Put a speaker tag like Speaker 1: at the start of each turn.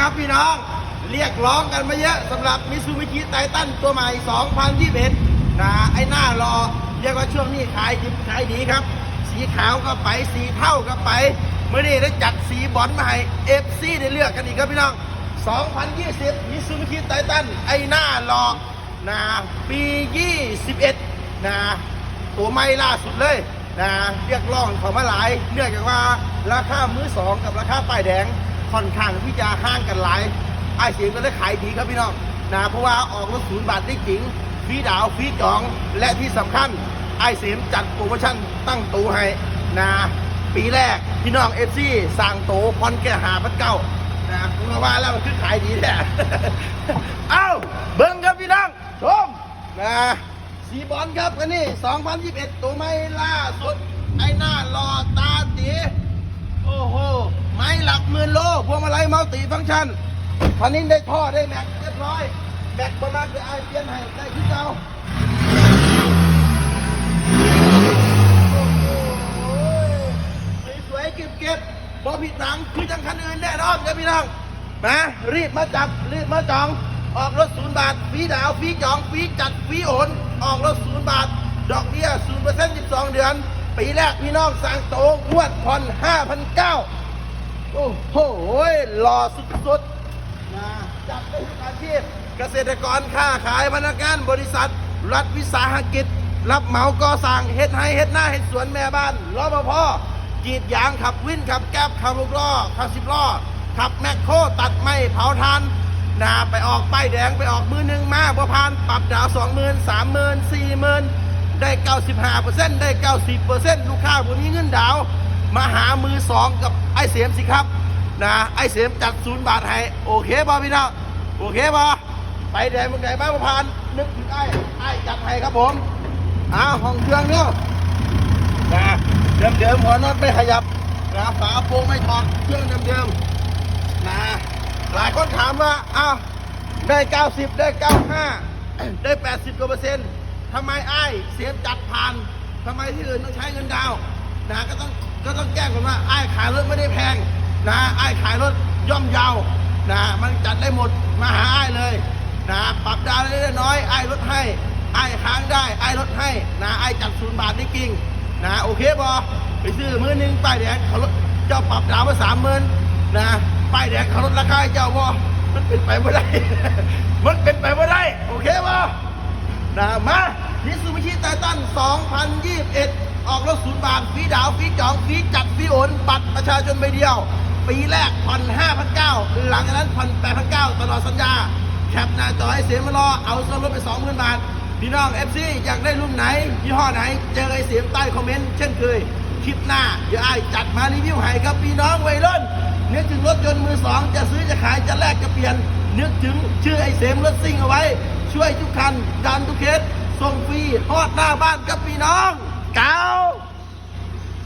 Speaker 1: ครับพี่น้องเรียกร้องกันมาเยอะสำหรับมิซูบิชิไททันตัวใหม่ 2021นะไอ้หน้ารอ เรียกว่าช่วงนี้ขายดิบขายดีครับ สีขาวก็ไปสีเท่าก็ไปเมื่อนี้ได้จัดสีบอลมาให้เอฟซีได้เลือกกันอีกครับพี่น้อง 2020มิซูบิชิไททันไอ้หน้ารอนะปี 21นะตัวไม่ล่าสุดเลยนะเรียกร้องเขามาหลายเนื่องจากว่าราคามือสองกับราคาป้ายแดง ค่อนข้างที่จะห่างกันหลายไอเสียงก็ได้ขายดีครับพี่น้องนะเพราะว่าออกรถศูนย์บาทได้จริงฟรีดาวฟรีจอง และที่สำคัญไอเสียงจัดโปรโมชั่นตั้งตูให้นะปีแรกพี่น้องเอฟซีสั่งโตพอนแก่หาพันเก้านะผมก็ว่าแล้วมันคือขายดีแท้เอ้าเบิ้งครับพี่น้องชมนะสีบอลครับกันนี่ 2021 ตัวไม่ล่าสุด ไอ้หน้ารอตาตีโอ้โห พวงมาลัยมัลติฟังก์ชันคันนี้ได้ท่อได้แม็กเรียบร้อยแม็กประมาณจะไอเปลี่ยนให้ได้ที่เก่าสวยๆเก็บๆบ่ผิดหนังคือจังคันอื่นแน่นอนครับพี่น้องมารีบมาจับรีบมาจอง ออกรถศูนย์บาทฟรีดาวฟรีจองฟรีจัดฟรีโอนออกรถศูนย์บาท ดอกเบี้ยศูนย์เปอร์เซ็นต์สิบสองเดือน ปีแรกพี่น้องสั่งโตงวดผ่อนห้าพันเก้า โอ้โหหล่อสุดๆนะจัดได้ทุกอาชีพ เกษตรกรค้าขายพนักงานบริษัท รัฐวิสาหกิจ รับเหมาก่อสร้างเฮ็ดให้เฮ็ดหน้าเฮ็ดสวนแม่บ้านรปภกรีดยางขับวิ่นขับแก๊บขับลูกล้อขับสิบล้อขับแมคโครตัดไม้เผาทานนาไปออกป้ายแดงไปออกมือหนึ่งมาบ่ผ่านปรับดาวสองหมื่นสามหมื่นสี่หมื่นได้เก้าสิบห้าเปอร์เซ็นต์ได้เก้าสิบเปอร์เซ็นต์ลูกค้าผมมีเงินดาว มาหามือสองกับไอ้เสียมสิครับนะไอ้เสียมจัดศูนย์บาทให้โอเคป่ะพี่น้องโอเคป่ะไปแดงเมืองไหนบ้างบ่ผ่านนึกถึงไอ้ไอ้จัดให้ครับผมอ้าวห้องเครื่องเนี่ยนะเดิมๆหัวน็อตไม่ขยับนะฝาโปรงไม่ถอดเครื่องเดิมๆนะหลายคนถามว่าอ้าวได้ 90 ได้ 95 ได้ 80กว่าเปอร์เซ็นต์ทำไมไอ้เสียมจัดผ่านทำไมที่อื่นต้องใช้เงินดาว นะก็ต้องก็ต้องแจ้งก่อนว่าไอ้ขายรถไม่ได้แพงนะไอ้ขายรถย่อมเยาวนะมันจัดได้หมดมาหาไอ้เลยนะปรับดาวได้น้อยไอ้ายลดให้ไอ้ค้างได้ไอ้ายลดให้นะไอ้จัดศูนย์บาทได้กิ่งนะโอเคบอไปซื้อมือหนึ่งป้ายแดงเขาลดเจ้าปรับดาวมาสามหมื่นนะป้ายแดงเขาลดราคาเจ้าบอมันเป็นไปไม่ได้ มันเป็นไปไม่ได้ โอเคบอนะมามิซูบิชิไททัน2021 ออกรถศูนย์บาทฟรีดาว จองฟรีจัดฟรีโอน บัตรประชาชนใบเดียว ปีแรกผ่อน5,900หลังจากนั้นผ่อน8,900ตลอดสัญญา แคปหน้าจอให้เสียมารอ เอาส่วนลดไป20,000บาท พี่น้อง FC อยากได้รุ่นไหนยี่ห้อไหน เจอไอ้เสียมใต้คอมเมนต์เช่นเคย คลิปหน้า เดี๋ยวไอ้จัดมารีวิวให้กับพี่น้องวัยรุ่นนึกถึงรถยนต์มือสองจะซื้อจะขายจะแลกจะเปลี่ยน นึกถึงชื่อไอ้เสียมรถซิ่งเอาไว้ ช่วยทุกคันดันทุกเคสส่งฟรีฮอดหน้าบ้านกับพี่น้อง เก้า